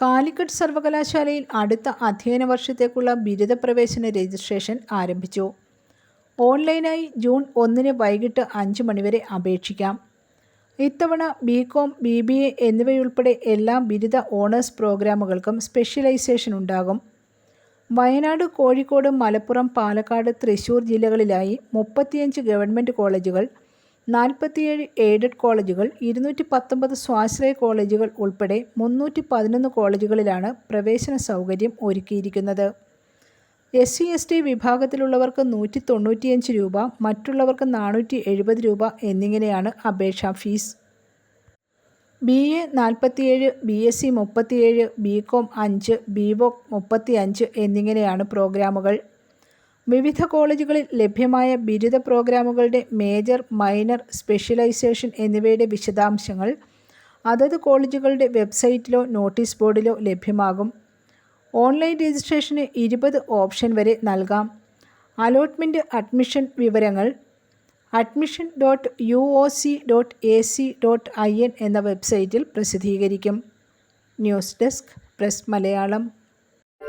കാലിക്കറ്റ് സർവകലാശാലയിൽ അടുത്ത അധ്യയന വർഷത്തേക്കുള്ള ബിരുദ പ്രവേശന രജിസ്ട്രേഷൻ ആരംഭിച്ചു. ഓൺലൈനായി ജൂൺ ഒന്നിന് വൈകിട്ട് അഞ്ച് മണിവരെ അപേക്ഷിക്കാം. ഇത്തവണ B com B B A എന്നിവയുൾപ്പെടെ എല്ലാ ബിരുദ ഓണേഴ്സ് പ്രോഗ്രാമുകൾക്കും സ്പെഷ്യലൈസേഷൻ ഉണ്ടാകും. വയനാട് കോഴിക്കോട് മലപ്പുറം പാലക്കാട് തൃശൂർ ജില്ലകളിലായി മുപ്പത്തിയഞ്ച് ഗവൺമെന്റ് കോളേജുകൾ നാൽപ്പത്തിയേഴ് എയ്ഡഡ് കോളേജുകൾ ഇരുന്നൂറ്റി പത്തൊമ്പത് സ്വാശ്രയ കോളേജുകൾ ഉൾപ്പെടെ മുന്നൂറ്റി പതിനൊന്ന് കോളേജുകളിലാണ് പ്രവേശന സൗകര്യം ഒരുക്കിയിരിക്കുന്നത്. എസ് സി എസ് ടി വിഭാഗത്തിലുള്ളവർക്ക് നൂറ്റി തൊണ്ണൂറ്റിയഞ്ച് രൂപ മറ്റുള്ളവർക്ക് നാനൂറ്റി എഴുപത് രൂപ എന്നിങ്ങനെയാണ് അപേക്ഷാ ഫീസ്. ബി എ നാൽപ്പത്തിയേഴ് ബി എസ് സി മുപ്പത്തിയേഴ് ബി കോം അഞ്ച് ബി വോക് മുപ്പത്തി അഞ്ച് എന്നിങ്ങനെയാണ് പ്രോഗ്രാമുകൾ. വിവിധ കോളേജുകളിൽ ലഭ്യമായ ബിരുദ പ്രോഗ്രാമുകളുടെ മേജർ മൈനർ സ്പെഷ്യലൈസേഷൻ എന്നിവയുടെ വിശദാംശങ്ങൾ അതത് കോളേജുകളുടെ വെബ്സൈറ്റിലോ നോട്ടീസ് ബോർഡിലോ ലഭ്യമാകും. ഓൺലൈൻ രജിസ്ട്രേഷന് ഇരുപത് ഓപ്ഷൻ വരെ നൽകാം. അലോട്ട്മെന്റ് അഡ്മിഷൻ വിവരങ്ങൾ admission dot U O C dot A C dot I N എന്ന വെബ്സൈറ്റിൽ പ്രസിദ്ധീകരിക്കും. News desk press Malayalam.